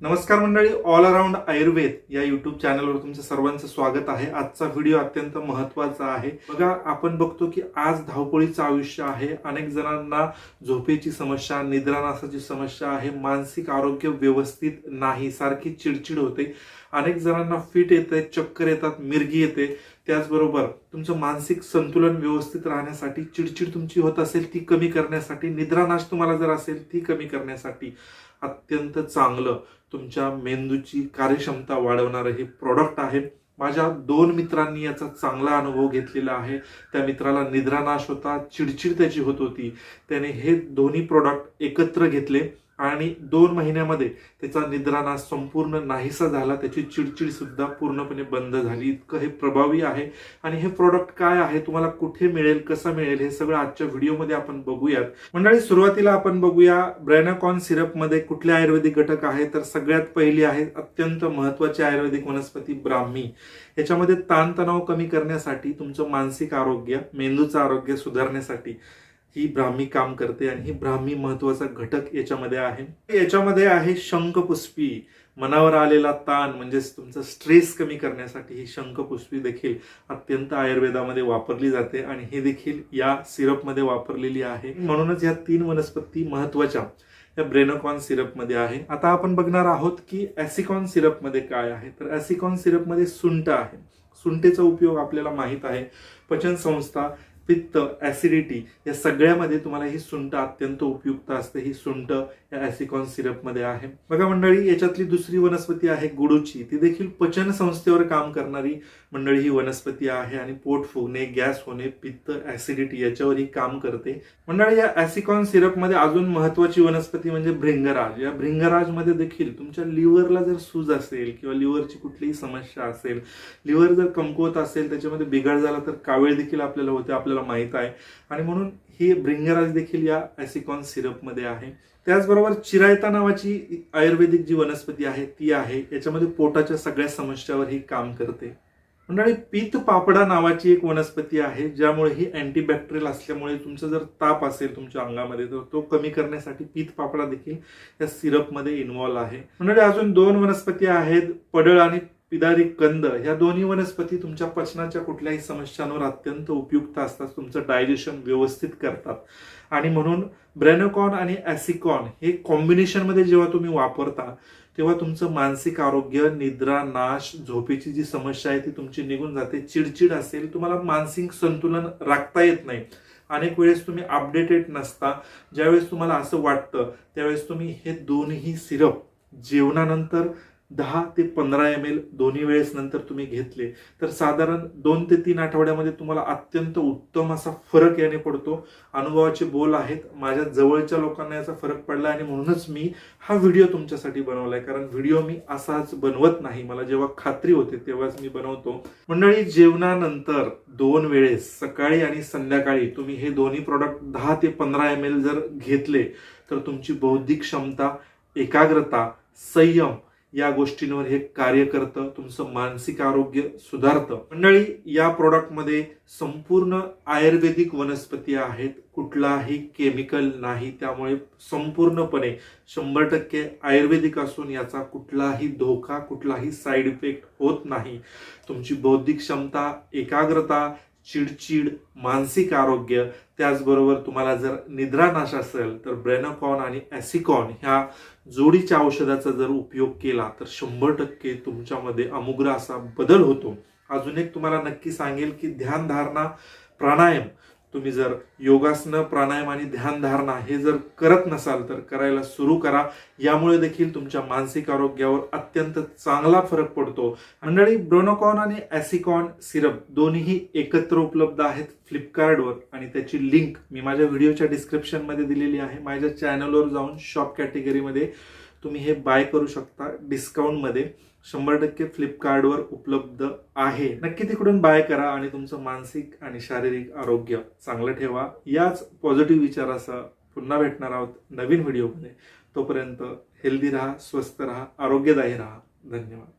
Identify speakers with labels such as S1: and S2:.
S1: नमस्कार मंडळी all around Ayurveda या युट्यूब चॅनलवर तुमचं सर्वांचं स्वागत आहे. आजचा व्हिडिओ अत्यंत महत्त्वाचा आहे. बघा आपण बघतो की आज धावपळीचं आयुष्य आहे. अनेक जणांना झोपेची समस्या निद्रानासाची समस्या आहे. मानसिक आरोग्य व्यवस्थित नाही. सारखी चिडचिड होते. अनेक जणांना फिट येते चक्कर येतात मिरगी येते. त्याचबरोबर तुमचं मानसिक संतुलन व्यवस्थित राहण्यासाठी चिडचिड तुमची होत असेल ती कमी करण्यासाठी. निद्रानाश तुम्हाला जर असेल ती कमी करण्यासाठी. अत्यंत चांगलं तुमच्या मेंदूची कार्यक्षमता वाढवणारं हे प्रॉडक्ट आहे. माझ्या दोन मित्रांनी याचा चांगला अनुभव घेतलेला आहे. त्या मित्राला निद्रानाश होता चिडचिड त्याची होत होती. त्याने हे दोन्ही प्रॉडक्ट एकत्र घेतले. आणि दोन महिन्यामध्ये त्याचा निद्रानाश संपूर्ण नाहीसा झाला त्याची चिडचिड सुद्धा पूर्णपणे बंद झाली. इतकं हे प्रभावी आहे. आणि हे प्रोडक्ट काय आहे? तुम्हाला कुठे मिळेल? कसं मिळेल? हे सगळं आजच्या व्हिडिओमध्ये आपण बघूयात. मंडळी सुरुवातीला आपण बघूया ब्रॅनाकॉन सिरपमध्ये कुठले आयुर्वेदिक घटक आहे तर सगळ्यात पहिली आहे अत्यंत महत्वाची आयुर्वेदिक वनस्पती ब्राह्मी. याच्यामध्ये ताणतणाव कमी करण्यासाठी तुमचं मानसिक आरोग्य मेंदूचं आरोग्य सुधारण्यासाठी ही ब्राह्मी काम करते आणि ही ब्राह्मी महत्त्वाचा घटक याच्यामध्ये आहे. याच्यामध्ये आहे शंखपुष्पी. मनावर आलेला ताण म्हणजेच तुमचा स्ट्रेस कमी करण्यासाठी ही शंखपुष्पी देखील अत्यंत आयुर्वेदामध्ये वापरली जाते आणि हे देखील या सिरपमध्ये वापरलेली आहे. म्हणूनच या तीन वनस्पती महत्त्वाच्या या ब्रेनोकॉन सिरपमध्ये आहे. आता आपण बघणार आहोत की ऍसिकॉन सिरपमध्ये काय आहे. तर ऍसिकॉन सिरपमध्ये सुंट आहे. सुंटेचा उपयोग आपल्याला माहीत आहे. पचन संस्था पित्त ॲसिडिटी या सगळ्यामध्ये तुम्हाला ही सुंट अत्यंत उपयुक्त असते. ही सुंट या ॲसिकॉन सिरपमध्ये आहे. बघा मंडळी याच्यातली दुसरी वनस्पती आहे गुडूची. ती देखील पचन संस्थेवर काम करणारी मंडळी ही वनस्पती आहे आणि पोट फुगणे गॅस होणे पित्त ॲसिडिटी याच्यावर ही काम करते. मंडळी या ॲसिकॉन सिरपमध्ये अजून महत्वाची वनस्पती म्हणजे भृंगराज. या भृंगराजमध्ये देखील तुमच्या लिव्हरला जर सूज असेल किंवा लिव्हरची कुठलीही समस्या असेल लिव्हर जर कमकुवत असेल त्याच्यामध्ये बिघाड झाला तर कावीळ देखील आपल्याला होते. आपल्याला माहीत आहे. आणि म्हणून ही ब्रिंगराज देखील या ॲसिकॉन सिरपमध्ये आहे. त्याचबरोबर चिरायता नावाची आयुर्वेदिक जी वनस्पती आहे ती आहे. याच्यामध्ये पोटाच्या सगळ्या समस्यावर ही काम करते. मंडळी पीत पापडा नावाची एक वनस्पती आहे ज्यामुळे ही अँटीबॅक्टेरियल असल्यामुळे तुमचा जर ताप असेल तुमच्या अंगामध्ये तर तो कमी करण्यासाठी पीत पापडा देखील या सिरपमध्ये इन्व्हॉल्व आहे. मंडळी अजून दोन वनस्पती आहेत पडळ आणि पिदारी कंद ह्या दोन्ही वनस्पती तुमच्या पचनाच्या कुठल्याही समस्यांवर अत्यंत उपयुक्त असतात तुमचं डायजेशन व्यवस्थित करतात. आणि म्हणून ब्रेनोकॉन आणि ॲसिकॉन हे कॉम्बिनेशनमध्ये जेव्हा तुम्ही वापरता तेव्हा तुमचं मानसिक आरोग्य निद्रा नाश झोपेची जी समस्या आहे ती तुमची निघून जाते. चिडचिड असेल तुम्हाला मानसिक संतुलन राखता येत नाही. अनेक वेळेस तुम्ही अपडेटेड नसता. ज्यावेळेस तुम्हाला असं वाटतं त्यावेळेस तुम्ही हे दोन्ही सिरप जेवणानंतर दहा ते पंधरा एम एल दोन्ही वेळेस नंतर तुम्ही घेतले तर साधारण दोन ते तीन आठवड्यामध्ये तुम्हाला अत्यंत उत्तम असा फरक याने पडतो. अनुभवाचे बोल आहेत माझ्या जवळच्या लोकांना याचा फरक पडला आणि म्हणूनच मी हा व्हिडिओ तुमच्यासाठी बनवलाय कारण व्हिडिओ मी असाच बनवत नाही. मला जेव्हा खात्री होते तेव्हाच मी बनवतो. मंडळी जेवणानंतर दोन वेळेस सकाळी आणि संध्याकाळी तुम्ही हे दोन्ही प्रॉडक्ट दहा ते पंधरा एम एल जर घेतले तर तुमची बौद्धिक क्षमता एकाग्रता संयम या गोष्टींवर हे कार्य करतं तुमचं मानसिक आरोग्य सुधारतं. मंडळी या प्रोडक्टमध्ये संपूर्ण आयुर्वेदिक वनस्पती आहेत कुठलाही केमिकल नाही त्यामुळे संपूर्णपणे शंभर टक्के आयुर्वेदिक असून याचा कुठलाही धोका कुठलाही साईड इफेक्ट होत नाही. तुमची बौद्धिक क्षमता एकाग्रता चिडचिड मानसिक आरोग्य त्याचबरोबर तुम्हाला जर निद्रानाश असेल तर ब्रेनोकॉन आणि ॲसिकॉन ह्या जोडीच्या औषधाचा जर उपयोग केला तर शंभर टक्के तुमच्यामध्ये अमुग्र असा बदल होतो. अजून एक तुम्हाला नक्की सांगेल की ध्यानधारणा प्राणायाम तुम्ही जर योगासनं प्राणायाम आणि ध्यानधारणा हे जर करत नसाल तर करायला सुरू करा. यामुळे देखील तुमच्या मानसिक आरोग्यावर अत्यंत चांगला फरक पडतो. मंडळी ब्रोनोकॉन आणि ॲसिकॉन सिरप दोन्हीही एकत्र उपलब्ध आहेत फ्लिपकार्टवर आणि त्याची लिंक मी माझ्या व्हिडिओच्या डिस्क्रिप्शनमध्ये दिलेली आहे. माझ्या चॅनलवर जाऊन शॉप कॅटेगरीमध्ये तुम्ही हे बाय करू शकता डिस्काउंटमध्ये शंभर टक्के फ्लिपकार्टवर उपलब्ध आहे. नक्की तिकडून बाय करा आणि तुमचं मानसिक आणि शारीरिक आरोग्य चांगलं ठेवा. याच पॉझिटिव्ह विचारासह पुन्हा भेटणार आहोत नवीन व्हिडिओमध्ये तोपर्यंत हेल्दी राहा स्वस्थ राहा आरोग्यदायी राहा. धन्यवाद.